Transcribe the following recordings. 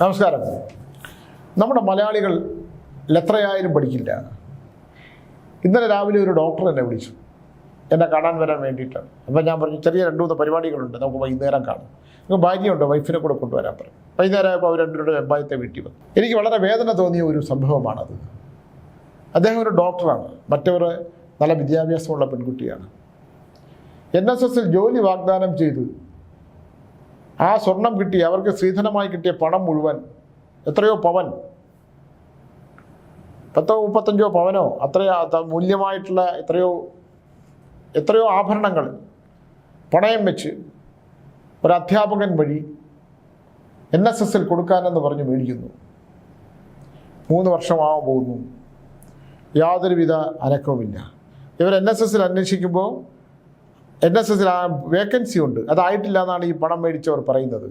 നമസ്കാരം. നമ്മുടെ മലയാളികൾ എത്രയായാലും പഠിക്കില്ല. ഇന്നലെ രാവിലെ ഒരു ഡോക്ടർ എന്നെ വിളിച്ചു. എന്നെ കാണാൻ വരാൻ വേണ്ടിയിട്ടാണ്. അപ്പം ഞാൻ പറഞ്ഞു ചെറിയ രണ്ട് മൂന്ന് പരിപാടികളുണ്ട് നമുക്ക് വൈകുന്നേരം കാണും. നമുക്ക് ഭാര്യയുണ്ട് വൈഫിനെ കൂടെ കൊണ്ടുവരാൻ പറഞ്ഞു. വൈകുന്നേരം ആയപ്പോൾ അവർ രണ്ടുപേരുടെ വെമ്പായത്തെ വീട്ടിൽ വന്നു. എനിക്ക് വളരെ വേദന തോന്നിയ ഒരു സംഭവമാണത്. അദ്ദേഹം ഒരു ഡോക്ടറാണ്. മറ്റവർ നല്ല വിദ്യാഭ്യാസമുള്ള പെൺകുട്ടിയാണ്. എൻ എസ് എസിൽ ജോലി വാഗ്ദാനം ചെയ്ത് ആ സ്വർണം കിട്ടി അവർക്ക് സ്ത്രീധനമായി കിട്ടിയ പണം മുഴുവൻ. എത്രയോ പവൻ. പത്തോ മുപ്പത്തഞ്ചോ പവനോ അത്രയോ മൂല്യമായിട്ടുള്ള എത്രയോ എത്രയോ ആഭരണങ്ങൾ. പണയം വെച്ച് ഒരു അധ്യാപകൻ വഴി എൻ എസ് എസിൽ കൊടുക്കാനെന്ന് പറഞ്ഞ് മേടിക്കുന്നു. മൂന്ന് വർഷമാവാൻ പോകുന്നു. യാതൊരുവിധ അനക്കവുമില്ല. ഇവർ എൻ എസ് എസിൽ അന്വേഷിക്കുമ്പോൾ എൻ എസ് എസിൽ വേക്കൻസി ഉണ്ട്. അതായിട്ടില്ല എന്നാണ് ഈ പണം മേടിച്ചവർ പറയുന്നത്.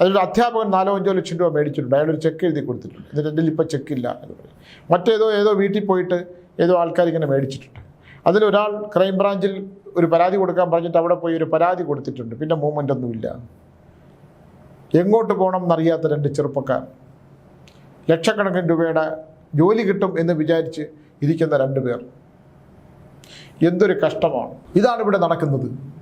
അതിലൊരു അധ്യാപകൻ നാലോ അഞ്ചോ ലക്ഷം രൂപ മേടിച്ചിട്ടുണ്ട്. അയാളൊരു ചെക്ക് എഴുതി കൊടുത്തിട്ടുണ്ട്. എന്നിട്ട് എന്റെ ഇപ്പോൾ ചെക്കില്ല എന്ന് പറയും മറ്റേതോ ഏതോ വീട്ടിൽ പോയിട്ട് ഏതോ ആൾക്കാർ ഇങ്ങനെ മേടിച്ചിട്ടുണ്ട്. അതിലൊരാൾ ക്രൈംബ്രാഞ്ചിൽ ഒരു പരാതി കൊടുക്കാൻ പറഞ്ഞിട്ട് അവിടെ പോയി ഒരു പരാതി കൊടുത്തിട്ടുണ്ട്. പിന്നെ മൂവ്മെന്റ് ഒന്നുമില്ല എങ്ങോട്ട് പോകണം എന്നറിയാത്ത രണ്ട് ചെറുപ്പക്കാർ. ലക്ഷക്കണക്കിന് രൂപയുടെ ജോലി കിട്ടും എന്ന് വിചാരിച്ച് ഇരിക്കുന്ന രണ്ട് പേർ. എന്തൊരു കഷ്ടമാണ്. ഇതാണ് ഇവിടെ നടക്കുന്നത്.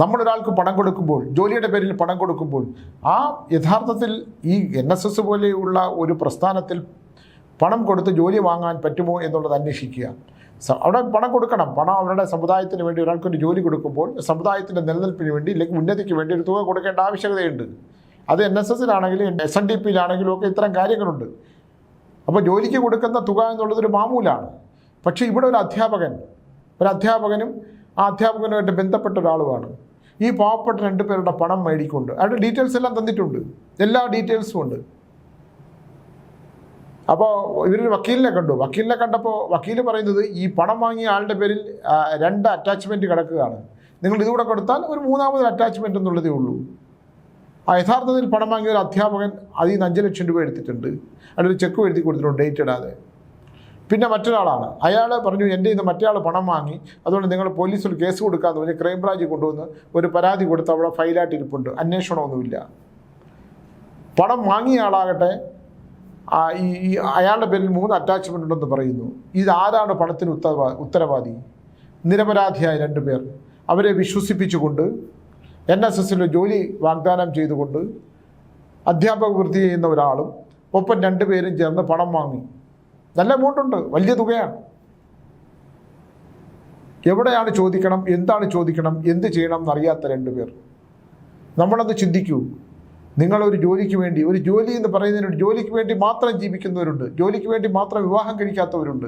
നമ്മളൊരാൾക്ക് പണം കൊടുക്കുമ്പോൾ ജോലിയുടെ പേരിൽ പണം കൊടുക്കുമ്പോൾ ആ യഥാർത്ഥത്തിൽ ഈ എൻ എസ് എസ് പോലെയുള്ള ഒരു പ്രസ്ഥാനത്തിൽ പണം കൊടുത്ത് ജോലി വാങ്ങാൻ പറ്റുമോ എന്നുള്ളത് അന്വേഷിക്കുക. അവിടെ പണം കൊടുക്കണം. പണം അവരുടെ സമുദായത്തിന് വേണ്ടി ഒരാൾക്കൊരു ജോലി കൊടുക്കുമ്പോൾ സമുദായത്തിന്റെ നിലനിൽപ്പിന് വേണ്ടി അല്ലെങ്കിൽ ഉന്നതിക്ക് വേണ്ടി ഒരു തുക കൊടുക്കേണ്ട ആവശ്യകതയുണ്ട്. അത് എൻ എസ് എസിലാണെങ്കിലും എസ് എൻ ഡി പിയിലാണെങ്കിലും ഒക്കെ ഇത്തരം കാര്യങ്ങളുണ്ട്. അപ്പോൾ ജോലിക്ക് കൊടുക്കുന്ന തുക എന്നുള്ളതൊരു മാമൂലാണ്. പക്ഷേ ഇവിടെ ഒരു അധ്യാപകൻ ഒരു അധ്യാപകനും ആ അധ്യാപകനുമായിട്ട് ബന്ധപ്പെട്ട ഒരാളുമാണ്. ഈ പാവപ്പെട്ട രണ്ട് പേരുടെ പണം മേടിക്കൊണ്ട് അവരുടെ ഡീറ്റെയിൽസ് എല്ലാം തന്നിട്ടുണ്ട്. എല്ലാ ഡീറ്റെയിൽസും ഉണ്ട്. അപ്പോൾ ഇവരൊരു വക്കീലിനെ കണ്ടു. വക്കീലിനെ കണ്ടപ്പോൾ വക്കീൽ പറയുന്നത് ഈ പണം വാങ്ങിയ ആളുടെ പേരിൽ രണ്ട് അറ്റാച്ച്മെന്റ് കിടക്കുകയാണ്. നിങ്ങൾ ഇതുകൂടെ കൊടുത്താൽ ഒരു മൂന്നാമതൊരു അറ്റാച്ച്മെന്റ് എന്നുള്ളതേ ഉള്ളൂ. ആ യഥാർത്ഥത്തിൽ പണം വാങ്ങിയ ഒരു അധ്യാപകൻ അതിൽ നിന്ന് അഞ്ച് ലക്ഷം രൂപ എടുത്തിട്ടുണ്ട്. അതിലൊരു ചെക്ക് എഴുതി കൊടുത്തിട്ടുണ്ട് ഡേറ്റ് ഇടാതെ. പിന്നെ മറ്റൊരാളാണ്. അയാൾ പറഞ്ഞു എന്റെ ഇത് മറ്റേ ആൾ പണം വാങ്ങി. അതുകൊണ്ട് നിങ്ങൾ പോലീസിൽ കേസ് കൊടുക്കാമെന്ന് പറഞ്ഞ് ക്രൈംബ്രാഞ്ച് കൊണ്ടുവന്ന് ഒരു പരാതി കൊടുത്ത് അവിടെ ഫയലായിട്ട് ഇരിപ്പുണ്ട് അന്വേഷണമൊന്നുമില്ല. പണം വാങ്ങിയ ആളാകട്ടെ ഈ ഈ അയാളുടെ പേരിൽ മൂന്ന് അറ്റാച്ച്മെന്റ് ഉണ്ടെന്ന് പറയുന്നു. ഇതാരാണ് പണത്തിന് ഉത്തരവാ ഉത്തരവാദി? നിരപരാധിയായ രണ്ട് പേർ. അവരെ വിശ്വസിപ്പിച്ചുകൊണ്ട് എൻ എസ് എസിൽ ജോലി വാഗ്ദാനം ചെയ്തുകൊണ്ട് അധ്യാപക വൃത്തി ചെയ്യുന്ന ഒരാളും ഒപ്പം രണ്ടുപേരും ചേർന്ന് പണം വാങ്ങി. നല്ല എമൗണ്ട് ഉണ്ട് വലിയ തുകയാണ്. എവിടെയാണ് ചോദിക്കണം എന്താണ് ചോദിക്കണം എന്ത് ചെയ്യണം എന്നറിയാത്ത രണ്ടുപേർ നമ്മളത് ചിന്തിക്കൂ. നിങ്ങളൊരു ജോലിക്ക് വേണ്ടി ഒരു ജോലി എന്ന് പറയുന്നതിന് ഒരു ജോലിക്ക് വേണ്ടി മാത്രം ജീവിക്കുന്നവരുണ്ട്. ജോലിക്ക് വേണ്ടി മാത്രം വിവാഹം കഴിക്കാത്തവരുണ്ട്.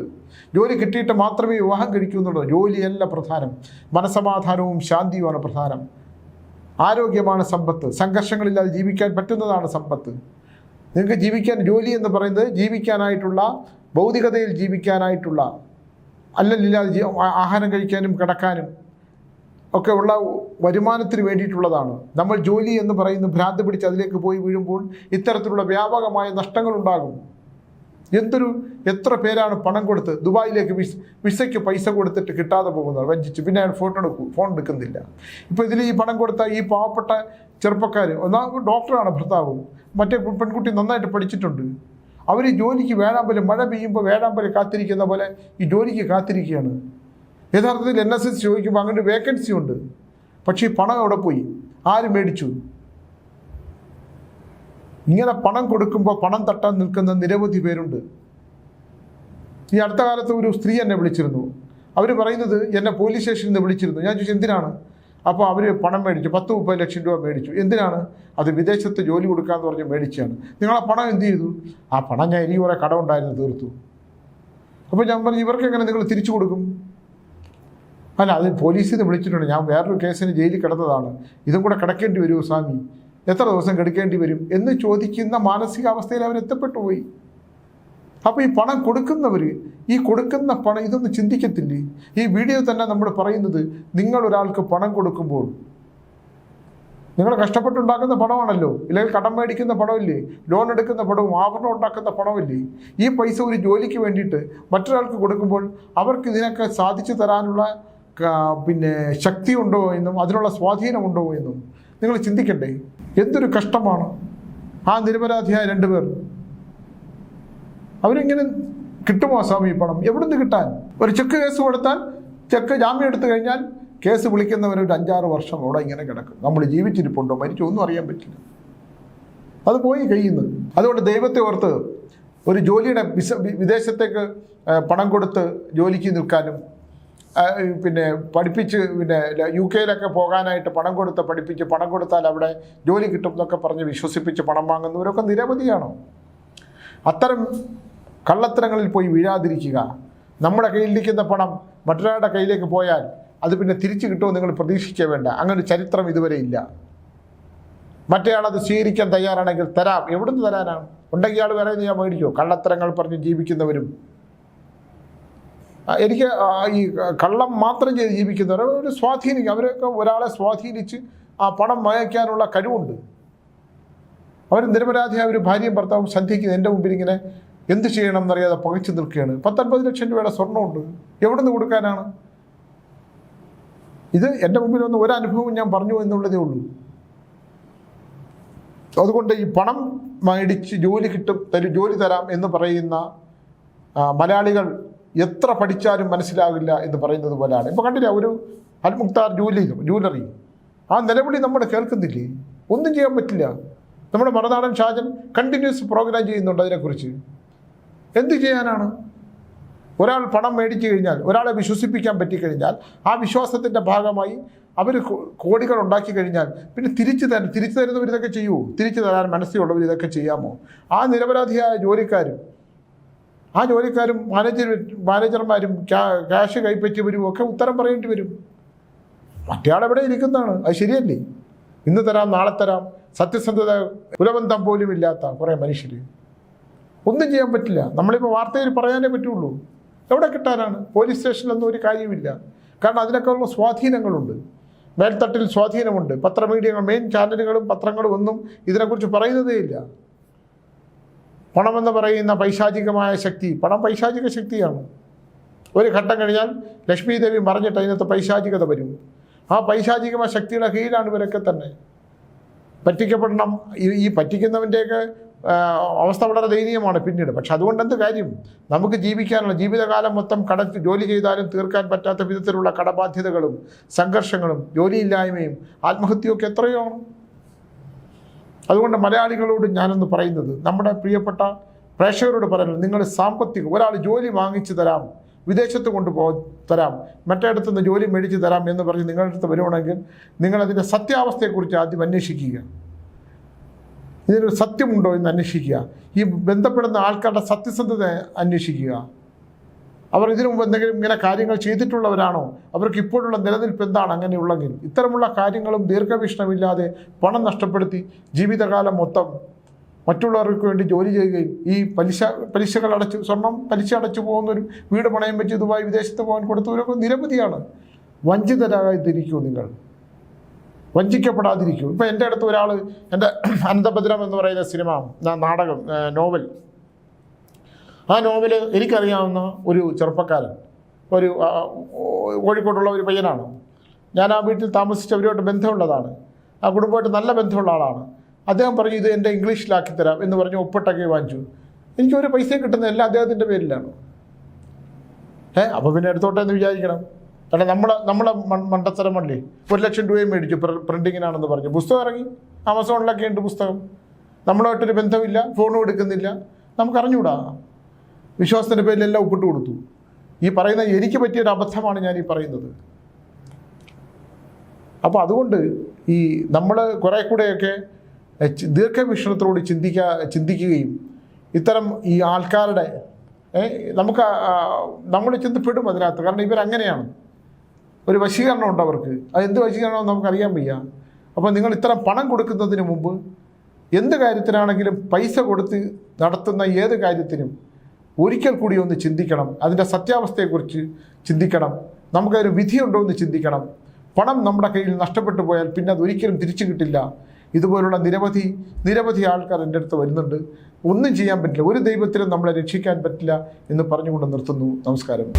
ജോലി കിട്ടിയിട്ട് മാത്രമേ വിവാഹം കഴിക്കൂ എന്നുള്ളൂ ജോലിയല്ല പ്രധാനം. മനസമാധാനവും ശാന്തിയുമാണ് പ്രധാനം. ആരോഗ്യമാണ് സമ്പത്ത്. സംഘർഷങ്ങളില്ലാതെ ജീവിക്കാൻ പറ്റുന്നതാണ് സമ്പത്ത്. നിങ്ങൾക്ക് ജീവിക്കാൻ ജോലി എന്ന് പറയുന്നത് ജീവിക്കാനായിട്ടുള്ള ഭൗതികതയിൽ ജീവിക്കാനായിട്ടുള്ള അല്ലല്ലില്ലാതെ ആഹാരം കഴിക്കാനും കിടക്കാനും ഒക്കെ ഉള്ള വരുമാനത്തിന് വേണ്ടിയിട്ടുള്ളതാണ്. നമ്മൾ ജോലി എന്ന് പറയുന്ന ഭ്രാന്ത് പിടിച്ച് അതിലേക്ക് പോയി വീഴുമ്പോൾ ഇത്തരത്തിലുള്ള വ്യാപകമായ നഷ്ടങ്ങളുണ്ടാകും എന്തൊരു എത്ര പേരാണ് പണം കൊടുത്ത് ദുബായിലേക്ക് വിസ വിസയ്ക്ക് പൈസ കൊടുത്തിട്ട് കിട്ടാതെ പോകുന്നത്? വഞ്ചിച്ച്. പിന്നെ അയാൾ ഫോട്ടോ എടുക്കും ഫോൺ എടുക്കുന്നില്ല. ഇപ്പോൾ ഇതിൽ ഈ പണം കൊടുത്ത ഈ പാവപ്പെട്ട ചെറുപ്പക്കാർ ഒന്നാമത് ഡോക്ടറാണ് ഭർത്താവ്. മറ്റേ പെൺകുട്ടി നന്നായിട്ട് പഠിച്ചിട്ടുണ്ട്. അവർ ജോലിക്ക് പോലെ മഴ പെയ്യുമ്പോൾ വേഴാമ്പൽ കാത്തിരിക്കുന്ന പോലെ ഈ ജോലിക്ക് കാത്തിരിക്കുകയാണ്. യഥാർത്ഥത്തിൽ എൻ എസ് എസ് ചോദിക്കുമ്പോൾ അങ്ങനെ വേക്കൻസി ഉണ്ട്. പക്ഷേ ഈ പണം എവിടെ പോയി? ആര് മേടിച്ചു? ഇങ്ങനെ പണം കൊടുക്കുമ്പോൾ പണം തട്ടാൻ നിൽക്കുന്ന നിരവധി പേരുണ്ട്. ഈ അടുത്ത കാലത്ത് ഒരു സ്ത്രീ എന്നെ വിളിച്ചിരുന്നു. അവർ പറയുന്നത് എന്നെ പോലീസ് സ്റ്റേഷനിൽ നിന്ന് വിളിച്ചിരുന്നു. ഞാൻ ചോദിച്ചു എന്തിനാണ്? അപ്പോൾ അവർ പണം മേടിച്ചു പത്ത് മുപ്പത് ലക്ഷം രൂപ മേടിച്ചു. എന്തിനാണ്? അത് വിദേശത്ത് ജോലി കൊടുക്കാമെന്ന് പറഞ്ഞ് മേടിച്ചാണ് നിങ്ങൾ ആ പണം എന്ത് ചെയ്തു? ആ പണം ഞാൻ ഇനി കുറേ കടമുണ്ടായിരുന്നു തീർത്തു. അപ്പോൾ ഞാൻ പറഞ്ഞു ഇവർക്ക് എങ്ങനെ നിങ്ങൾ തിരിച്ചു കൊടുക്കും? അല്ല അത് പോലീസിൽ നിന്ന് വിളിച്ചിട്ടുണ്ട്. ഞാൻ വേറൊരു കേസിന് ജയിലിൽ കിടന്നതാണ്. ഇതും കൂടെ കിടക്കേണ്ടി വരുമോ സ്വാമി. എത്ര ദിവസം കിടക്കേണ്ടി വരും എന്ന് ചോദിക്കുന്ന മാനസികാവസ്ഥയിൽ അവരെത്തപ്പെട്ടു പോയി. അപ്പോൾ ഈ പണം കൊടുക്കുന്നവർ ഈ കൊടുക്കുന്ന പണം ഇതൊന്നും ചിന്തിക്കത്തില്ലേ? ഈ വീഡിയോ തന്നെ നമ്മൾ പറയുന്നത് നിങ്ങൾ ഒരാൾക്ക് പണം കൊടുക്കുമ്പോൾ. നിങ്ങൾ കഷ്ടപ്പെട്ടുണ്ടാക്കുന്ന പണമാണല്ലോ. ഇല്ലെങ്കിൽ കടം മേടിക്കുന്ന പണമില്ലേ? ലോൺ എടുക്കുന്ന പണവും ആഭരണം ഉണ്ടാക്കുന്ന പണമില്ലേ? ഈ പൈസ ഒരു ജോലിക്ക് വേണ്ടിയിട്ട് മറ്റൊരാൾക്ക് കൊടുക്കുമ്പോൾ അവർക്ക് ഇതിനൊക്കെ സാധിച്ചു തരാനുള്ള പിന്നെ ശക്തി ഉണ്ടോ എന്നും അതിനുള്ള സ്വാധീനം ഉണ്ടോ എന്നും നിങ്ങൾ ചിന്തിക്കണ്ടേ? എന്തൊരു കഷ്ടമാണ്. ആ നിരപരാധിയായ രണ്ടുപേർ അവരിങ്ങനെ കിട്ടുമോ സ്വാമി പണം? എവിടുന്ന് കിട്ടാൻ? ഒരു ചെക്ക് കേസ് കൊടുത്താൽ ചെക്ക് ജാമ്യം എടുത്തു കഴിഞ്ഞാൽ കേസ് വിളിക്കുന്നവർ ഒരു അഞ്ചാറ് വർഷം അവിടെ ഇങ്ങനെ കിടക്കും. നമ്മൾ ജീവിച്ചിരിപ്പുണ്ടോ? മരിച്ചു? ഒന്നും അറിയാൻ പറ്റില്ല. അത് പോയി കഴിയുന്നു. അതുകൊണ്ട് ദൈവത്തെ ഓർത്ത് ഒരു ജോലിയുടെ വിസ വിദേശത്തേക്ക് പണം കൊടുത്ത് ജോലിക്ക് നിൽക്കാനും പിന്നെ പഠിപ്പിച്ച് പിന്നെ യു കെയിലൊക്കെ പോകാനായിട്ട് പണം കൊടുത്ത് പഠിപ്പിച്ച് പണം കൊടുത്താൽ അവിടെ ജോലി കിട്ടും എന്നൊക്കെ പറഞ്ഞ് വിശ്വസിപ്പിച്ച് പണം വാങ്ങുന്നവരൊക്കെ നിരവധിയാണോ. അത്തരം കള്ളത്തരങ്ങളിൽ പോയി വീഴാതിരിക്കുക. നമ്മുടെ കയ്യിലിരിക്കുന്ന പണം മറ്റൊരാളുടെ കയ്യിലേക്ക് പോയാൽ അത് പിന്നെ തിരിച്ചു കിട്ടുമോ നിങ്ങൾ പ്രതീക്ഷിക്കേ വേണ്ട. അങ്ങനെ ചരിത്രം ഇതുവരെ ഇല്ല. മറ്റേയാൾ അത് സ്വീകരിക്കാൻ തയ്യാറാണെങ്കിൽ തരാം. എവിടുന്ന് തരാനാണ്? ഉണ്ടെങ്കിൽ ആൾ വേറെ ഞാൻ മേടിക്കോ കള്ളത്തരങ്ങൾ പറഞ്ഞ് ജീവിക്കുന്നവരും. എനിക്ക് ഈ കള്ളം മാത്രം ചെയ്ത് ജീവിക്കുന്നവർ ഒരു സ്വാധീനിക്കും അവരൊക്കെ ഒരാളെ സ്വാധീനിച്ച് ആ പണം വാങ്ങിക്കാനുള്ള കഴിവുണ്ട്. അവർ നിരപരാധിയായ ഒരു ഭാര്യയും ഭർത്താവും സന്ധിക്കുന്നത് എന്റെ മുമ്പിൽ ഇങ്ങനെ എന്ത് ചെയ്യണം എന്നറിയാതെ പകച്ചു നിൽക്കുകയാണ്. പത്തൊൻപത് ലക്ഷം രൂപയുടെ സ്വർണമുണ്ട്. എവിടെ നിന്ന് കൊടുക്കാനാണ്? ഇത് എന്റെ മുമ്പിൽ വന്ന ഒരു ഞാൻ പറഞ്ഞു എന്നുള്ളതേ ഉള്ളൂ. അതുകൊണ്ട് ഈ പണം മേടിച്ച് ജോലി കിട്ടും തരും ജോലി തരാം എന്ന് പറയുന്ന മലയാളികൾ എത്ര പഠിച്ചാലും മനസ്സിലാകില്ല എന്ന് പറയുന്നത് പോലെയാണ് ഇപ്പോൾ കണ്ടില്ല ഒരു അൽമുക്താർ ജൂലി ജൂലറി. ആ നിലവിളി നമ്മൾ കേൾക്കുന്നില്ലേ? ഒന്നും ചെയ്യാൻ പറ്റില്ല. നമ്മുടെ മറുനാടൻ ഷാജൻ കണ്ടിന്യൂസ് പ്രോഗ്രാം ചെയ്യുന്നുണ്ട് അതിനെക്കുറിച്ച്. എന്ത് ചെയ്യാനാണ്? ഒരാൾ പണം മേടിച്ചു കഴിഞ്ഞാൽ ഒരാളെ വിശ്വസിപ്പിക്കാൻ പറ്റിക്കഴിഞ്ഞാൽ ആ വിശ്വാസത്തിന്റെ ഭാഗമായി അവർ കോടികൾ ഉണ്ടാക്കി കഴിഞ്ഞാൽ പിന്നെ തിരിച്ചു തരും തിരിച്ചു തരുന്നവർ ഇതൊക്കെ ചെയ്യുമോ തിരിച്ചു തരാൻ മനസ്സിലുള്ളവർ ഇതൊക്കെ ചെയ്യാമോ? ആ നിരപരാധിയായ ജോലിക്കാരും ആ ജോലിക്കാരും മാനേജർ മാനേജർമാരും ക്യാ- ക്യാഷ് കൈപ്പറ്റിയവരും ഒക്കെ ഉത്തരം പറയേണ്ടി വരും. മറ്റേയാളെവിടെ ഇരിക്കുന്നതാണ്? അത് ശരിയല്ലേ? ഇന്ന് തരാം നാളെ തരാം. സത്യസന്ധത കുലബന്ധം പോലും ഇല്ലാത്ത കുറേ മനുഷ്യർ ഒന്നും ചെയ്യാൻ പറ്റില്ല. നമ്മളിപ്പോൾ വാർത്തയിൽ പറയാനേ പറ്റുള്ളൂ. എവിടെ കിട്ടാനാണ്? പോലീസ് സ്റ്റേഷനിലൊന്നും ഒരു കാര്യമില്ല കാരണം അതിനൊക്കെ ഉള്ള സ്വാധീനങ്ങളുണ്ട്. മേൽത്തട്ടിൽ സ്വാധീനമുണ്ട്. പത്രമീഡിയകൾ മെയിൻ ചാനലുകളും പത്രങ്ങളും ഒന്നും ഇതിനെക്കുറിച്ച് പറയുന്നതേ ഇല്ല. പണമെന്ന് പറയുന്ന പൈശാചികമായ ശക്തി പണം പൈശാചിക ശക്തിയാണ്. ഒരു ഘട്ടം കഴിഞ്ഞാൽ ലക്ഷ്മി ദേവി മറിഞ്ഞിട്ട് അതിനകത്ത് പൈശാചികത വരും. ആ പൈശാചികമായ ശക്തിയുടെ കീഴിലാണ് ഇവരൊക്കെ തന്നെ. പറ്റിക്കപ്പെടണം. ഈ പറ്റിക്കുന്നവന്റെയൊക്കെ അവസ്ഥ വളരെ ദയനീയമാണ് പിന്നീട്. പക്ഷെ അതുകൊണ്ട് എന്ത് കാര്യം? നമുക്ക് ജീവിക്കാനുള്ള ജീവിതകാലം മൊത്തം കടച്ച് ജോലി ചെയ്താലും തീർക്കാൻ പറ്റാത്ത വിധത്തിലുള്ള കടബാധ്യതകളും സംഘർഷങ്ങളും ജോലിയില്ലായ്മയും ആത്മഹത്യയൊക്കെ എത്രയോ അതുകൊണ്ട് മലയാളികളോട് ഞാനൊന്ന് പറയുന്നത് നമ്മുടെ പ്രിയപ്പെട്ട പ്രേക്ഷകരോട് പറയുന്നത് നിങ്ങൾ സാമ്പത്തികം ഒരാൾ ജോലി വാങ്ങിച്ചു തരാം വിദേശത്ത് കൊണ്ടുപോ തരാം മറ്റേടത്തു നിന്ന് ജോലി മേടിച്ച് തരാം എന്ന് പറഞ്ഞ് നിങ്ങളുടെ അടുത്ത് വരുവാണെങ്കിൽ നിങ്ങളതിന്റെ സത്യാവസ്ഥയെക്കുറിച്ച് ആദ്യം അന്വേഷിക്കുക. ഇതിനൊരു സത്യമുണ്ടോ എന്ന് അന്വേഷിക്കുക. ഈ ബന്ധപ്പെടുന്ന ആൾക്കാരുടെ സത്യസന്ധത അന്വേഷിക്കുക. അവർ ഇതിനു മുമ്പ് എന്തെങ്കിലും ഇങ്ങനെ കാര്യങ്ങൾ ചെയ്തിട്ടുള്ളവരാണോ? അവർക്ക് ഇപ്പോഴുള്ള നിലനിൽപ്പ് എന്താണ് അങ്ങനെയുള്ളെങ്കിൽ? ഇത്തരമുള്ള കാര്യങ്ങളും ദീർഘവീക്ഷണമില്ലാതെ പണം നഷ്ടപ്പെടുത്തി ജീവിതകാലം മൊത്തം മറ്റുള്ളവർക്ക് വേണ്ടി ജോലി ചെയ്യുകയും ഈ പലിശ പലിശകൾ അടച്ച് സ്വർണം പലിശ അടച്ചു പോകുന്നവരും വീട് പണയം വെച്ച് ദുബായ് വിദേശത്ത് പോകാൻ കൊടുത്തവരൊക്കെ നിരവധിയാണ്. വഞ്ചിതരാകാതിരിക്കൂ നിങ്ങൾ. വഞ്ചിക്കപ്പെടാതിരിക്കൂ. ഇപ്പം എന്റെ അടുത്ത് ഒരാൾ എന്റെ അനന്തഭദ്രം എന്ന് പറയുന്ന സിനിമ നാടകം നോവൽ. ആ നോവൽ എനിക്കറിയാവുന്ന ഒരു ചെറുപ്പക്കാരൻ ഒരു കോഴിക്കോട്ടുള്ള ഒരു പയ്യനാണ്. ഞാൻ ആ വീട്ടിൽ താമസിച്ചവരുമായിട്ട് ബന്ധമുള്ളതാണ്. ആ കുടുംബമായിട്ട് നല്ല ബന്ധമുള്ള ആളാണ്. അദ്ദേഹം പറഞ്ഞു ഇത് എന്റെ ഇംഗ്ലീഷിലാക്കി തരാം എന്ന് പറഞ്ഞ് ഒപ്പിട്ടൊക്കെ വാങ്ങിച്ചു. എനിക്ക് ഒരു പൈസയും കിട്ടുന്ന എല്ലാം അദ്ദേഹത്തിന്റെ പേരിലാണ്. ഏ അപ്പോൾ പിന്നെ എടുത്തോട്ടെ എന്ന് വിചാരിക്കണം. കാരണം നമ്മളെ നമ്മളെ മണ്ടത്തരം വണ്ടി ഒരു ലക്ഷം രൂപയും മേടിച്ചു പ്രിന്റിങ്ങിനാണെന്ന് പറഞ്ഞു. പുസ്തകം ഇറങ്ങി. ആമസോണിലൊക്കെ ഉണ്ട് പുസ്തകം. നമ്മളുമായിട്ടൊരു ബന്ധമില്ല ഫോണും എടുക്കുന്നില്ല. നമുക്ക് അറിഞ്ഞുകൂടാ വിശ്വാസത്തിന്റെ പേരിലെല്ലാം ഒപ്പിട്ട് കൊടുത്തു. ഈ പറയുന്ന എനിക്ക് പറ്റിയൊരു അബദ്ധമാണ് ഞാൻ ഈ പറയുന്നത്. അപ്പോൾ അതുകൊണ്ട് ഈ നമ്മൾ കുറേ കൂടെയൊക്കെ ദീർഘവീക്ഷണത്തോട് ചിന്തിക്കാ ചിന്തിക്കുകയും ഇത്തരം ഈ ആൾക്കാരുടെ നമുക്ക് നമ്മൾ ചിന്തപ്പെടും അതിനകത്ത്. കാരണം ഇവരങ്ങനെയാണ്. ഒരു വശീകരണം ഉണ്ട് അവർക്ക്. അത് എന്ത് വശീകരണമെന്ന് നമുക്കറിയാൻ വയ്യ. അപ്പോൾ നിങ്ങൾ ഇത്ര പണം കൊടുക്കുന്നതിന് മുമ്പ് എന്ത് കാര്യത്തിനാണെങ്കിലും പൈസ കൊടുത്ത് നടത്തുന്ന ഏത് കാര്യത്തിനും ഒരിക്കൽ കൂടി ഒന്ന് ചിന്തിക്കണം. അതിന്റെ സത്യാവസ്ഥയെക്കുറിച്ച് ചിന്തിക്കണം. നമുക്കൊരു വിധിയുണ്ടോ എന്ന് ചിന്തിക്കണം. പണം നമ്മുടെ കയ്യിൽ നഷ്ടപ്പെട്ടു പോയാൽ പിന്നെ അത് ഒരിക്കലും തിരിച്ചു കിട്ടില്ല. ഇതുപോലുള്ള നിരവധി നിരവധി ആൾക്കാർ എന്റെ അടുത്ത് വരുന്നുണ്ട്. ഒന്നും ചെയ്യാൻ പറ്റില്ല. ഒരു ദൈവത്തിലും നമ്മളെ രക്ഷിക്കാൻ പറ്റില്ല എന്ന് പറഞ്ഞുകൊണ്ട് നിർത്തുന്നു. നമസ്കാരം.